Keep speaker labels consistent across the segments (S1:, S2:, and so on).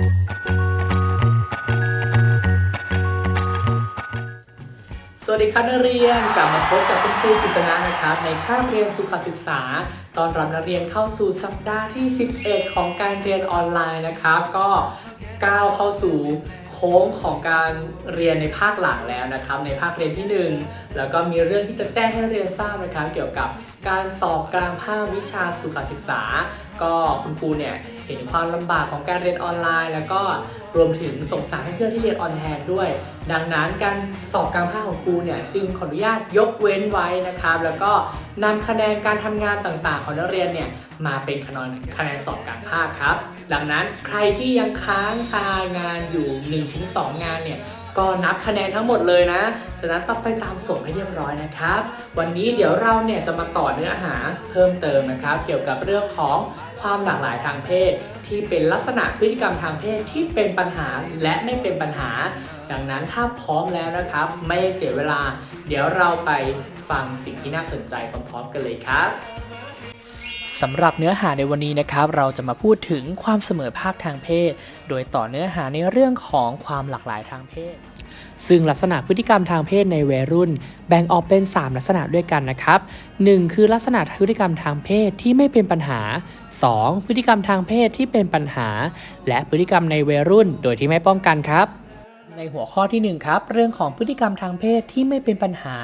S1: สวัสดีครับนักเรียนกลับมาพบกับคุณครูกฤษณะนะครับ ในคาบเรียนสุขศึกษา ตอนรับนักเรียนเข้าสู่สัปดาห์ที่ 11 ของการเรียนออนไลน์นะครับ ก็ก้าวเข้าสู่ ค้งของการเรียนในภาคหลังแล้วนะครับ ในภาคเรียนที่ 1 แล้วก็มีเรื่องที่จะแจ้งให้เรียนทราบนะครับ เกี่ยวกับการสอบกลางภาควิชาสุขศึกษา ก็คุณครูเนี่ยเห็นความลำบากของการเรียนออนไลน์ แล้วก็รวมถึงส่งสารให้เพื่อนที่เรียนออนแฮนด้วย ดังนั้นการสอบกลางภาคของครูเนี่ยจึงขออนุญาตยกเว้นไว้นะครับ แล้วก็นำคะแนนการทำงานต่างๆ ของนักเรียนเนี่ย มาเป็นคะแนนคะแนนสอบกลางภาคครับ ดังนั้นใครที่ยังค้างคางานอยู่ 1-2 งานเนี่ยก็นับคะแนนทั้งหมดเลยนะ ฉะนั้นต้องไปตามส่งให้เรียบร้อยนะครับ วันนี้เดี๋ยวเราเนี่ยจะมาต่อเนื้อหาเพิ่มเติมนะครับ เกี่ยวกับเรื่องของความหลากหลายทางเพศ ที่เป็นลักษณะพฤติกรรมทางเพศที่เป็นปัญหาและไม่เป็นปัญหา ดังนั้นถ้าพร้อมแล้วนะครับ ไม่เสียเวลา เดี๋ยวเราไปฟังสิ่งที่น่าสนใจพร้อมๆกันเลยครับ สำหรับเนื้อหาในวันนี้นะครับ เราจะมาพูดถึงความเสมอภาคทางเพศ โดยต่อเนื้อหาในเรื่องของความหลากหลายทางเพศ ซึ่งลักษณะพฤติกรรมทางเพศในวัยรุ่น แบ่งออกเป็น 3 ลักษณะด้วยกันนะครับ 1. คือลักษณะพฤติกรรมทางเพศที่ไม่เป็นปัญหา 2. พฤติกรรมทางเพศที่เป็นปัญหา และพฤติกรรมในวัยรุ่น โดยที่ไม่ป้องกันครับ ในหัวข้อที่ 1 ครับ เรื่องของพฤติกรรมทางเพศที่ไม่เป็นปัญหา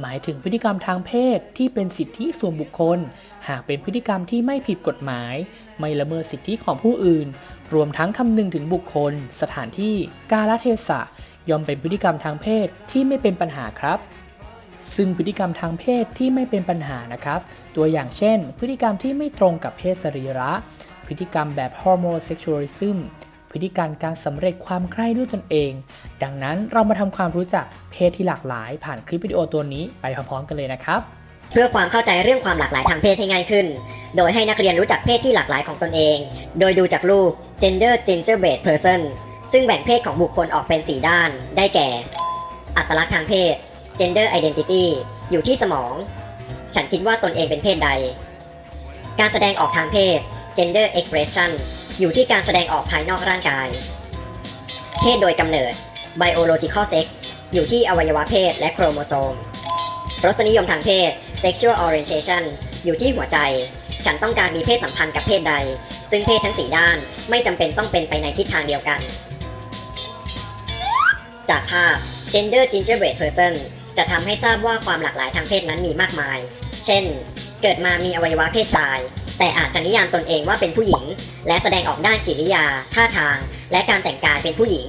S1: หมายถึงพฤติกรรมทางเพศที่เป็นสิทธิส่วนบุคคล หากเป็นพฤติกรรมที่ไม่ผิดกฎหมาย ไม่ละเมิดสิทธิของผู้อื่น รวมทั้งคำนึงถึงบุคคล สถานที่ กาลเทศะย่อมเป็นพฤติกรรมทางเพศที่ไม่เป็นปัญหาครับ ซึ่งพฤติกรรมทางเพศที่ไม่เป็นปัญหานะครับ ตัวอย่างเช่น พฤติกรรมที่ไม่ตรงกับเพศสรีระ พฤติกรรมแบบ homosexualism พฤติกรรม การการสำเร็จความใคร่ด้วยตนเอง ดังนั้นเรามาทำความรู้จักเพศที่หลากหลาย ผ่านคลิปวิดีโอตัวนี้ไปพร้อมๆกันเลยนะครับ
S2: เพื่อความเข้าใจเรื่องความหลากหลายทางเพศให้ง่ายขึ้น โดยให้นักเรียนรู้จักเพศที่หลากหลายของตนเอง โดยดูจากรูป gender ginger based person ซึ่งแบ่งเพศของบุคคลออกเป็น 4 ด้าน ได้แก่ อัตลักษณ์ทางเพศ gender identity อยู่ที่สมอง ฉันคิดว่าตนเองเป็นเพศใด การแสดงออกทางเพศ gender expression อยู่ที่การแสดงออกภายนอกร่างกาย เพศโดยกำเนิด biological sex อยู่ที่อวัยวะเพศและโครโมโซม รสนิยมทางเพศ sexual orientation อยู่ที่หัวใจ ฉันต้องการมีเพศสัมพันธ์กับเพศใด ซึ่งเพศทั้ง 4 ด้านไม่จำเป็นต้องเป็นไปในทิศทางเดียวกัน จากภาพ gender gingerbread person จะทำให้ทราบว่าความหลากหลายทางเพศนั้นมีมากมาย เช่น เกิดมามีอวัยวะเพศชาย แต่อาจจะนิยามตนเองว่าเป็นผู้หญิง และแสดงออกด้านกิริยา ท่าทาง และการแต่งกายเป็นผู้หญิง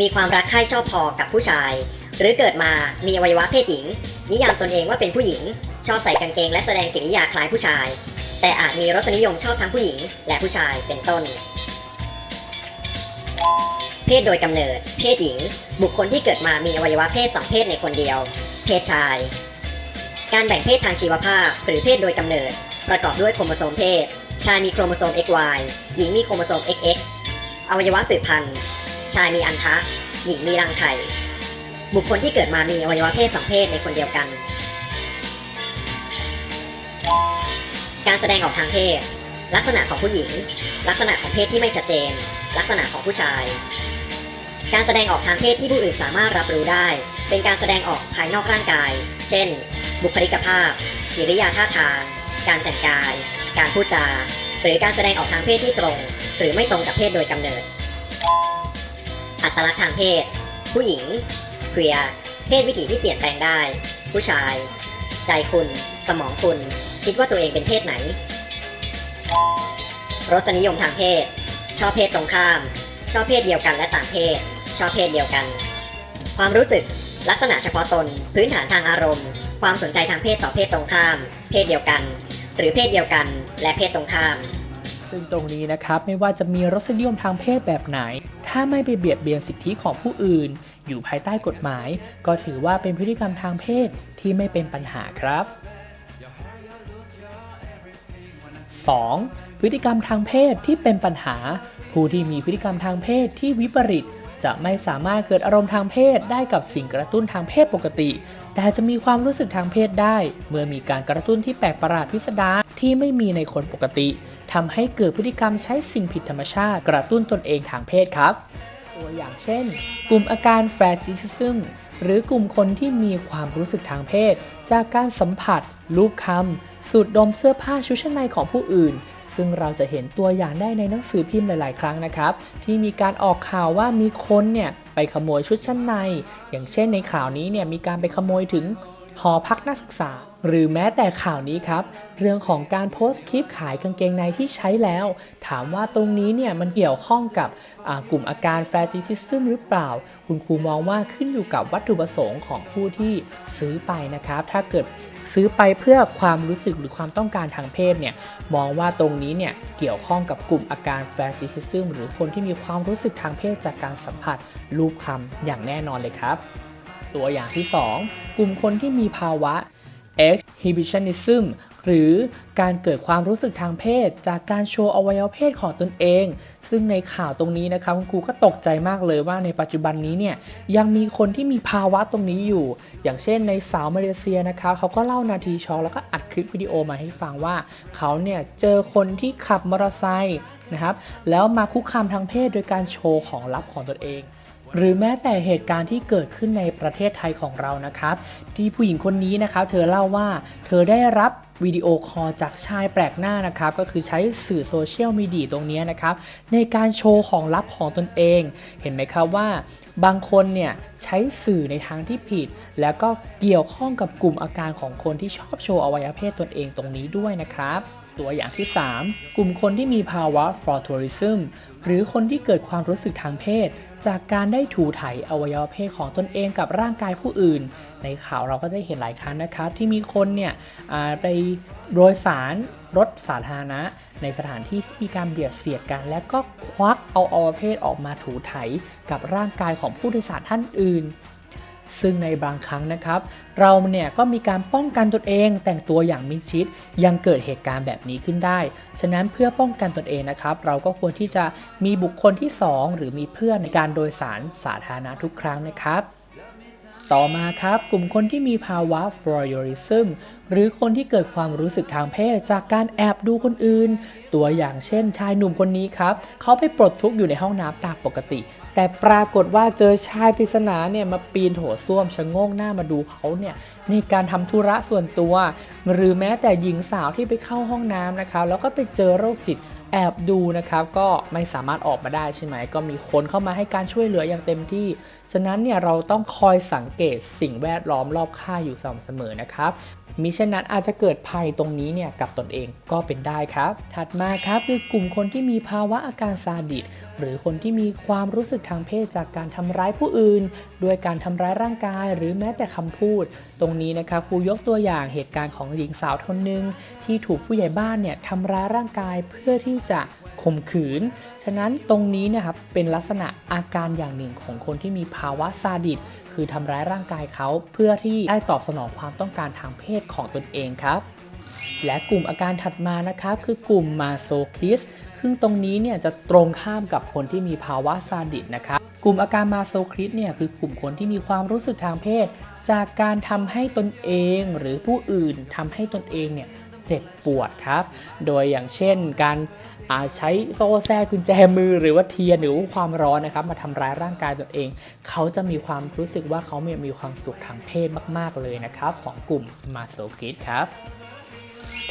S2: มีความรักใคร่ชอบพอกับผู้ชาย หรือเกิดมามีอวัยวะเพศหญิง นิยามตนเองว่าเป็นผู้หญิง ชอบใส่กางเกง และแสดงกิริยาคล้ายผู้ชาย แต่อาจมีรสนิยมชอบทั้งผู้หญิง และผู้ชายเป็นต้น เพศโดยกำเนิด เพศหญิง บุคคลที่เกิดมามีอวัยวะเพศสองเพศในคนเดียว เพศชาย การแบ่งเพศทางชีวภาพ หรือเพศโดยกำเนิด ประกอบด้วยโครโมโซมเพศ ชายมีโครโมโซม XY หญิงมีโครโมโซม XX อวัยวะสืบพันธุ์ ชายมีอันทะ หญิงมีรังไข่ บุคคลที่เกิดมามีอวัยวะเพศสองเพศในคนเดียวกัน การแสดงออกทางเพศ ลักษณะของผู้หญิง ลักษณะของเพศที่ไม่ชัดเจน ลักษณะของผู้ชาย การแสดงออกทางเพศที่ผู้อื่นสามารถรับรู้ได้ เป็นการแสดงออกภายนอกร่างกาย เช่น บุคลิกภาพ กิริยาท่าทาง การแต่งกาย การพูดจา หรือการแสดงออกทางเพศที่ตรง หรือไม่ตรงกับเพศโดยกำเนิด อัตลักษณ์ทางเพศ ผู้หญิงเคลียร์เพศวิถีที่เปลี่ยนแปลงได้ ผู้ชาย ใจคุณ สมองคุณ คิดว่าตัวเองเป็นเพศไหน รสนิยมทางเพศ ชอบเพศตรงข้าม ชอบเพศเดียวกันและต่างเพศ ชอบเพศเดียวกัน ความรู้สึก ลักษณะเฉพาะตน พื้นฐานทางอารมณ์ ความสนใจทางเพศต่อเพศตรงข้าม เพศเดียวกัน หรือเพศเดียวกันและเพศตรงข้าม
S1: ซึ่งตรงนี้นะครับไม่ว่าจะมีรสนิยมทางเพศแบบไหน ถ้าไม่ไปเบียดเบียนสิทธิของผู้อื่น อยู่ภายใต้กฎหมาย ก็ถือว่าเป็นพฤติกรรมทางเพศที่ไม่เป็นปัญหาครับ 2. พฤติกรรมทางเพศที่เป็นปัญหาผผู้ที่มีพฤติกรรมทางเพศที่วิปริต จะไม่สามารถเกิดอารมณ์ทางเพศได้กับสิ่งกระตุ้นทางเพศปกติ แต่จะมีความรู้สึกทางเพศได้ เมื่อมีการกระตุ้นที่แปลกประหลาดพิสดารที่ไม่มีในคนปกติทำให้เกิดพฤติกรรมใช้สิ่งผิดธรรมชาติ กระตุ้นตนเองทางเพศครับ ตัวอย่างเช่น กลุ่มอาการแฟร์จิซึมหรือกลุ่มคนที่มีความรู้สึกทางเพศ จากการสัมผัส ลูบคำสูดดมเสื้อผ้าชุดชั้นในของผู้อื่น ซึ่งเราจะเห็นตัวอย่างได้ในหนังสือพิมพ์หลาย ๆ ครั้งนะครับ ที่มีการออกข่าวว่ามีคนเนี่ยไปขโมยชุดชั้นใน อย่างเช่นในข่าวนี้เนี่ยมีการไปขโมยถึง หอพักนักศึกษา หรือแม้แต่ข่าวนี้ครับ เรื่องของการโพสต์คลิปขายกางเกงในที่ใช้แล้ว ถามว่าตรงนี้เนี่ยมันเกี่ยวข้องกับกลุ่มอาการแฟร์จิซิซึมหรือเปล่า คุณครูมองว่าขึ้นอยู่กับวัตถุประสงค์ของผู้ที่ซื้อไปนะครับ ถ้าเกิดซื้อไปเพื่อความรู้สึกหรือความต้องการทางเพศเนี่ยมองว่าตรงนี้เนี่ยเกี่ยวข้องกับกลุ่มอาการแฟร์จิซิซึมหรือคนที่มีความรู้สึกทางเพศจากการสัมผัสรูปคำอย่างแน่นอนเลยครับ ตัวอย่างที่ 2 กลุ่มคนที่มีภาวะ exhibitionism หรือการเกิดความรู้สึกทางเพศ จากการโชว์อวัยวะเพศของตนเอง ซึ่งในข่าวตรงนี้นะครับคุณครูก็ตกใจมากเลยว่าในปัจจุบันนี้เนี่ยยังมีคนที่มีภาวะตรงนี้อยู่ อย่างเช่นในสาวมาเลเซียนะครับเขาก็เล่านาทีช็อกแล้วก็อัดคลิปวิดีโอมาให้ฟังว่า เขาเนี่ยเจอคนที่ขับมอเตอร์ไซค์นะครับแล้วมาคุกคามทางเพศโดยการโชว์ของลับของตนเอง หรือแม้แต่เหตุการณ์ที่เกิดขึ้นในประเทศไทยของเรานะครับ ที่ผู้หญิงคนนี้นะครับ เธอเล่าว่าเธอได้รับวิดีโอคอลจากชายแปลกหน้านะครับ ก็คือใช้สื่อโซเชียลมีเดียตรงนี้นะครับ ในการโชว์ของลับของตนเอง เห็นไหมครับว่า บางคนเนี่ยใช้สื่อในทางที่ผิด แล้วก็เกี่ยวข้องกับกลุ่มอาการของคนที่ชอบโชว์อวัยวะเพศตนเองตรงนี้ด้วยนะครับ ตัวอย่างที่ 3 กลุ่มคนที่มีภาวะ f r a u t u r i s m หรือคนที่เกิดความรู้สึกทางเพศ จากการได้ถูไถอวัยวะเพศของตนเองกับร่างกายผู้อื่น ในข่าวเราก็ได้เห็นหลายครั้งนะครับ ที่มีคนเนี่ยไปโดยสารรถสาธารณะ ในสถานที่ที่มีการเบียดเสียดกัน และก็ควักเอาอวัยวะเพศออกมาถูไถกับร่างกายของผู้โดยสารท่านอื่น ซึ่งในบางครั้งนะครับ เราเนี่ยก็มีการป้องกันตนเองแต่งตัวอย่างมิดชิด ยังเกิดเหตุการณ์แบบนี้ขึ้นได้ ฉะนั้นเพื่อป้องกันตนเองนะครับ เราก็ควรที่จะมีบุคคลที่ 2 หรือมีเพื่อนในการโดยสารสาธารณะทุกครั้งนะครับต่อมาครับ กลุ่มคนที่มีภาวะ voyeurism หรือคนที่เกิดความรู้สึกทางเพศจากการแอบดูคนอื่น ตัวอย่างเช่นชายหนุ่มคนนี้ครับ เขาไปปลดทุกข์อยู่ในห้องน้ำตามปกติ แต่ปรากฏว่าเจอชายปริศนาเนี่ยมาปีนโถส้วมชะโงงหน้ามาดูเขาเนี่ยในการทำธุระส่วนตัว หรือแม้แต่หญิงสาวที่ไปเข้าห้องน้ำนะครับแล้วก็ไปเจอโรคจิตแอบดูนะครับก็ไม่สามารถออกมาได้ใช่ไหม ก็มีคนเข้ามาให้การช่วยเหลืออย่างเต็มที่ ฉะนั้นเนี่ยเราต้องคอยสังเกตสิ่งแวดล้อมรอบข้างอยู่สม่ำเสมอนะครับมิฉะนั้นอาจจะเกิดภัยตรงนี้เนี่ยกับตนเองก็เป็นได้ครับ ถัดมาครับคือกลุ่มคนที่มีภาวะอาการซาดิสหรือคนที่มีความรู้สึกทางเพศจากการทำร้ายผู้อื่น ด้วยการทำร้ายร่างกาย หรือแม้แต่คำพูด ตรงนี้นะครับครูยกตัวอย่างเหตุการณ์ของหญิงสาวคนหนึ่งที่ถูกผู้ใหญ่บ้านเนี่ยทำร้ายร่างกายเพื่อที่จะข่มขืน ฉะนั้นตรงนี้นะครับเป็นลักษณะอาการอย่างหนึ่งของคนที่มีภาวะซาดิส คือทำร้ายร่างกายเขาเพื่อที่ได้ตอบสนองความต้องการทางเพศของตนเองครับ และกลุ่มอาการถัดมานะครับคือกลุ่มมาโซคิสซึ่งตรงนี้เนี่ยจะตรงข้ามกับคนที่มีภาวะซาดิสนะครับกลุ่มอาการมาโซคิสเนี่ยคือกลุ่มคนที่มีความรู้สึกทางเพศ จากการทำให้ตนเองหรือผู้อื่นทำให้ตนเองเนี่ยเจ็บปวดครับ โดยอย่างเช่นการ ใช้โซ่แทรกกุญแจมือหรือว่าเทียนหรือว่าความร้อนนะครับ มาทำร้ายร่างกายตนเอง เขาจะมีความรู้สึกว่าเขามีความสุขทางเพศมาก ๆ เลยนะครับ ของกลุ่มมาโซคิสครับ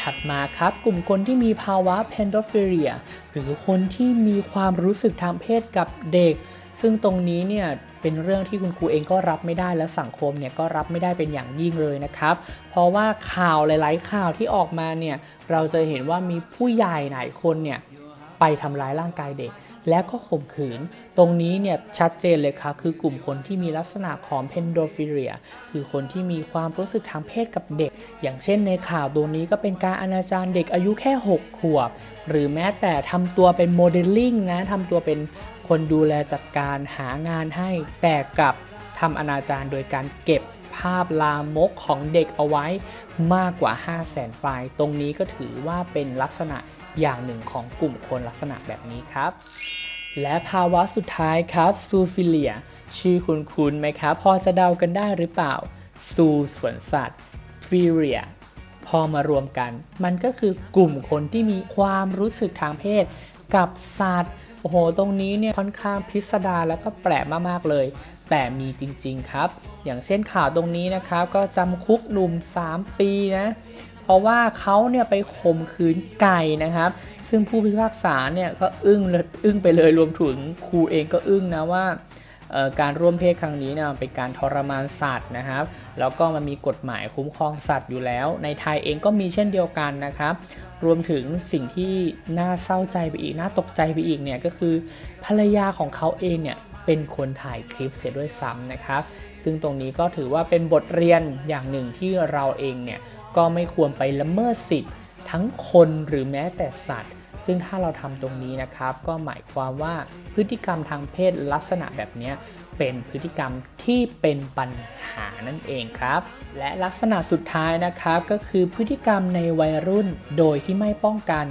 S1: ถัดมาครับกลุ่มคนที่มีภาวะ pedophilia หรือคนที่มีความรู้สึกทางเพศกับเด็ก ซึ่งตรงนี้เนี่ย เป็นเรื่องที่คุณครูเองก็รับไม่ได้และสังคมเนี่ยก็รับไม่ได้เป็นอย่างยิ่งเลยนะครับ เพราะว่าข่าวหลาย ๆ ข่าวที่ออกมาเนี่ยเราจะเห็นว่ามีผู้ใหญ่หลายคนเนี่ยไปทำร้ายร่างกายเด็กและก็ข่มขืน ตรงนี้เนี่ยชัดเจนเลยครับคือกลุ่มคนที่มีลักษณะของ pedophilia คือคนที่มีความรู้สึกทางเพศกับเด็ก อย่างเช่นในข่าวตัวนี้ก็เป็นการอนาจารเด็กอายุแค่ 6 ขวบ หรือแม้แต่ทำตัวเป็นโมเดลลิ่งนะทำตัวเป็น คนดูแลจัดการหางานให้ แต่กลับทำอนาจารโดยการเก็บภาพลามกของเด็กเอาไว้มากกว่า 5 0 0แสนไฟล์ ตรงนี้ก็ถือว่าเป็นลักษณะอย่างหนึ่งของกลุ่มคนลักษณะแบบนี้ครับ และภาวะสุดท้ายครับซูฟิเลีย ชื่อคุณคุณไหมครับ พอจะเดากันได้หรือเปล่า ซูสวนสัตว์ฟิเลียพอมารวมกัน มันก็คือกลุ่มคนที่มีความรู้สึกทางเพศ กับสัตว์ โอ้โห ตรงนี้เนี่ยค่อนข้างพิสดารแล้วก็แปลกมากๆเลย แต่มีจริงๆครับ อย่างเช่นข่าวตรงนี้นะครับ ก็จำคุกหนุ่ม 3 ปีนะ เพราะว่าเขาเนี่ยไปข่มขืนไก่นะครับ ซึ่งผู้พิพากษาเนี่ยก็อึ้งเลยอึ้งไปเลยรวมถึงครูเองก็อึ้งนะว่าการร่วมเพศครั้งนี้เนี่ยเป็นการทรมานสัตว์นะครับ แล้วก็มันมีกฎหมายคุ้มครองสัตว์อยู่แล้ว ในไทยเองก็มีเช่นเดียวกันนะครับ รวมถึงสิ่งที่น่าเศร้าใจไปอีก น่าตกใจไปอีกเนี่ยก็คือภรรยาของเขาเองเนี่ยเป็นคนถ่ายคลิปเสียด้วยซ้ำนะครับ ซึ่งตรงนี้ก็ถือว่าเป็นบทเรียนอย่างหนึ่งที่เราเองเนี่ยก็ไม่ควรไปละเมิดสิทธิ์ทั้งคนหรือแม้แต่สัตว์ ซึ่งถ้าเราทำตรงนี้นะครับ ก็หมายความว่าพฤติกรรมทางเพศลักษณะแบบนี้เป็นพฤติกรรมที่เป็นปัญหานั่นเองครับ และลักษณะสุดท้ายนะครับก็คือพฤติกรรมในวัยรุ่นโดยที่ไม่ป้องกัน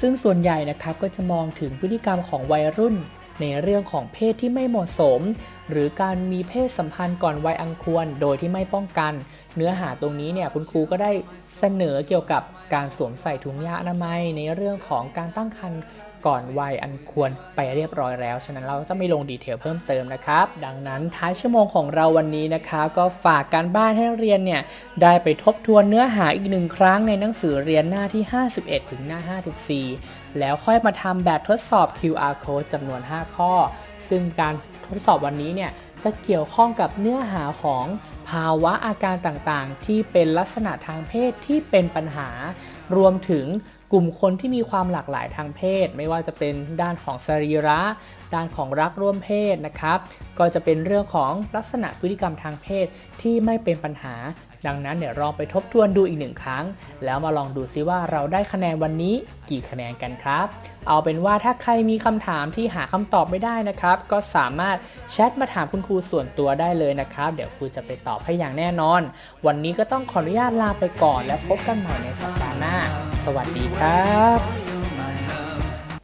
S1: ซึ่งส่วนใหญ่นะครับก็จะมองถึงพฤติกรรมของวัยรุ่น ในเรื่องของเพศที่ไม่เหมาะสม หรือการมีเพศสัมพันธ์ก่อนวัยอันควร โดยที่ไม่ป้องกัน เนื้อหาตรงนี้เนี่ยคุณครูก็ได้เสนอเกี่ยวกับการสวมใส่ถุงยางอนามัย ในเรื่องของการตั้งครรภ์ก่อนวัยอันควรไปเรียบร้อยแล้ว ฉะนั้นเราจะไม่ลงดีเทลเพิ่มเติมนะครับ ดังนั้นท้ายชั่วโมงของเราวันนี้นะครับ ก็ฝากการบ้านให้นักเรียนเนี่ยได้ไปทบทวนเนื้อหาอีกหนึ่งครั้งในหนังสือเรียนหน้าที่ 51 ถึงหน้า 54 แล้วค่อยมาทำแบบทดสอบ QR code จำนวน 5 ข้อ ซึ่งการทดสอบวันนี้เนี่ยจะเกี่ยวข้องกับเนื้อหาของภาวะอาการต่างๆ ที่เป็นลักษณะทางเพศที่เป็นปัญหา รวมถึงกลุ่มคนที่มีความหลากหลายทางเพศ ไม่ว่าจะเป็นด้านของสรีระด้านของรักร่วมเพศนะครับ ก็จะเป็นเรื่องของลักษณะพฤติกรรมทางเพศที่ไม่เป็นปัญหา ดังนั้นเดี๋ยวลองไปทบทวนดูอีกหนึ่งครั้ง แล้วมาลองดูซิว่าเราได้คะแนนวันนี้กี่คะแนนกันครับ เอาเป็นว่าถ้าใครมีคำถามที่หาคำตอบไม่ได้นะครับ ก็สามารถแชทมาถามคุณครูส่วนตัวได้เลยนะครับ เดี๋ยวครูจะไปตอบให้อย่างแน่นอน วันนี้ก็ต้องขออนุญาตลาไปก่อนและพบกันใหม่ในสัปดาห์หน้า สวัสดีครับ